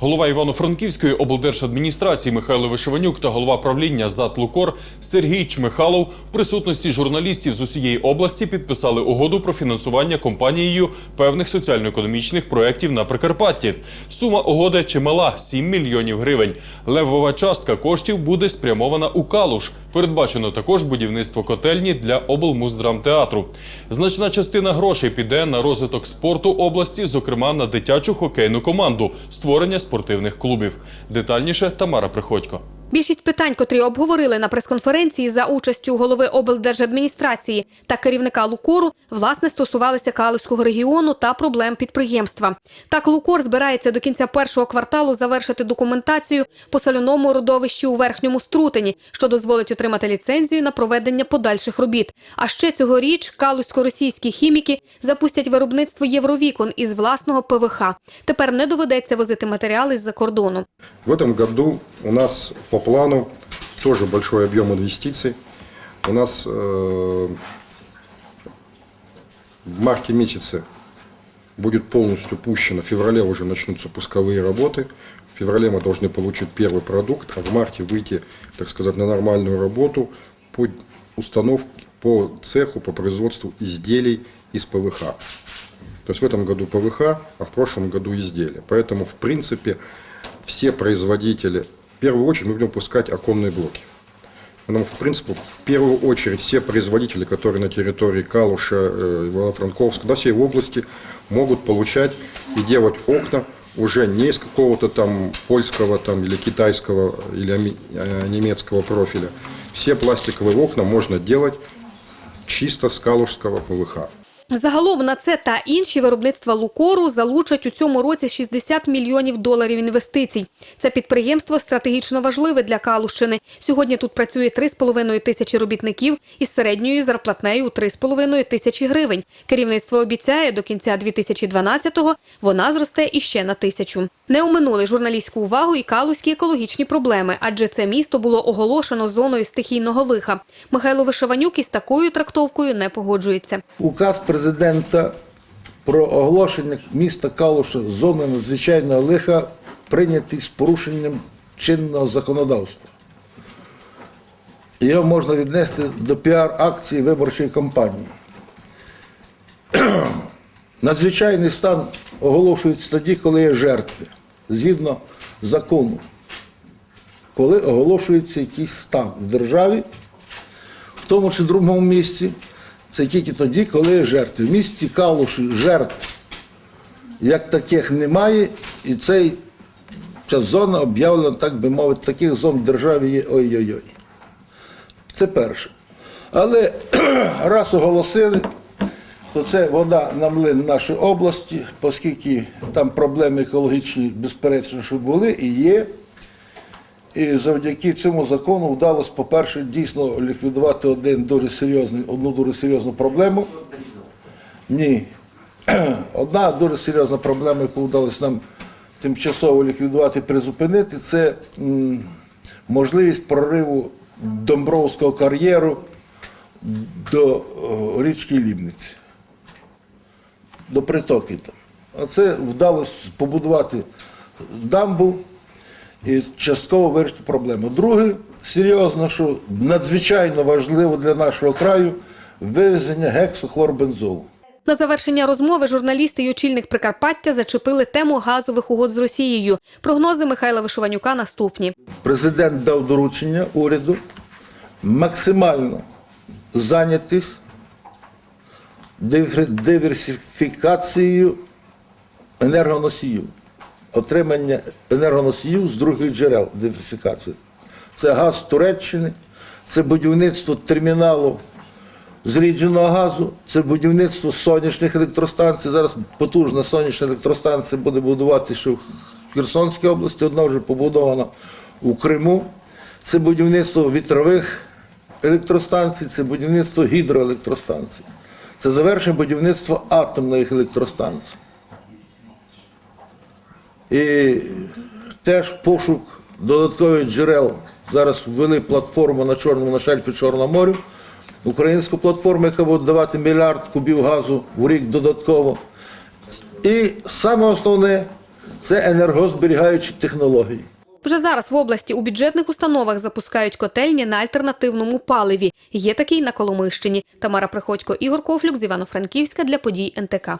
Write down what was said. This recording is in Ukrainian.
Голова Івано-Франківської облдержадміністрації Михайло Вишиванюк та голова правління ЗАТ «Лукор» Сергій Чмихалов в присутності журналістів з усієї області підписали угоду про фінансування компанією певних соціально-економічних проєктів на Прикарпатті. Сума угоди чимала 7 мільйонів гривень. Левова частка коштів буде спрямована у Калуш. Передбачено також будівництво котельні для облмуздрамтеатру. Значна частина грошей піде на розвиток спорту області, зокрема на дитячу хокейну команду, створення спортивних клубів. Детальніше Тамара Приходько. Більшість питань, котрі обговорили на прес-конференції за участю голови облдержадміністрації та керівника Лукору, власне стосувалися Калузького регіону та проблем підприємства. Так, Лукор збирається до кінця першого кварталу завершити документацію по соляному родовищі у верхньому струтині, що дозволить отримати ліцензію на проведення подальших робіт. А ще цьогоріч калузько-російські хіміки запустять виробництво Євровікон із власного ПВХ. Тепер не доведеться возити матеріали з-за кордону. В этом году у нас по плану тоже большой объем инвестиций. У нас э, в марте месяце будет полностью пущено, в феврале уже начнутся пусковые работы. В феврале мы должны получить первый продукт, а в марте выйти, так сказать, на нормальную работу по установке, по цеху, по производству изделий из ПВХ. То есть в этом году ПВХ, а в прошлом году изделия. Поэтому, в принципе, все производители, в первую очередь мы будем пускать оконные блоки. Поэтому, в принципе, в первую очередь все производители, которые на территории Калуша, э, Ивано-Франковска, да, всей области, могут получать и делать окна уже не из какого-то там польского там, или китайского или э, немецкого профиля. Все пластиковые окна можно делать чисто с калужского ПВХ. Загалом на це та інші виробництва Лукору залучать у цьому році 60 мільйонів доларів інвестицій. Це підприємство стратегічно важливе для Калущини. Сьогодні тут працює 3,5 тисячі робітників із середньою зарплатнею у 3,5 тисячі гривень. Керівництво обіцяє, до кінця 2012-го вона зросте іще на тисячу. Не оминули журналістську увагу і калузькі екологічні проблеми, адже це місто було оголошено зоною стихійного лиха. Михайло Вишиванюк із такою трактовкою не погоджується. Указ президента про оголошення міста Калуша зони надзвичайного лиха прийнятий з порушенням чинного законодавства. Його можна віднести до піар-акції виборчої кампанії. Надзвичайний стан оголошується тоді, коли є жертви, згідно закону. Коли оголошується якийсь стан в державі, в тому чи другому місці, це тільки тоді, коли є жертви. В місті Калуші жертв як таких немає, і цей, ця зона об'явлена, так би мовити, таких зон в державі є ой-ой-ой. Це перше. Але раз оголосили, то це вода на млин нашої області, оскільки там проблеми екологічні, безперечно, що були і є. І завдяки цьому закону вдалося, по-перше, дійсно ліквідувати один дуже серйозний, одну дуже серйозну проблему. Ні. Одна дуже серйозна проблема, яку вдалося нам тимчасово ліквідувати, призупинити, це можливість прориву Домбровського кар'єру до річки Лібниці, до притоки там. А це вдалося побудувати дамбу і частково вирішити проблему. Друге, серйозно, що надзвичайно важливо для нашого краю вивезення гексохлорбензолу. На завершення розмови журналісти і очільник Прикарпаття зачепили тему газових угод з Росією. Прогнози Михайла Вишиванюка наступні. Президент дав доручення уряду максимально зайнятись диверсифікацією енергоносіїв, отримання енергоносіїв з других джерел диверсифікації. Це газ Туреччини, це будівництво терміналу зрідженого газу, це будівництво сонячних електростанцій. Зараз потужна сонячна електростанція буде будувати, що в Херсонській області, одна вже побудована у Криму. Це будівництво вітрових електростанцій, це будівництво гідроелектростанцій. Це завершення будівництва атомних електростанцій. І теж пошук додаткових джерел. Зараз ввели платформу на Чорному на шельфі Чорного моря. Українську платформу, яка буде давати мільярд кубів газу в рік додатково. І саме основне це енергозберігаючі технології. Вже зараз в області у бюджетних установах запускають котельні на альтернативному паливі. Є такий на Коломийщині. Тамара Приходько, Ігор Кофлюк з Івано-Франківська для подій НТК.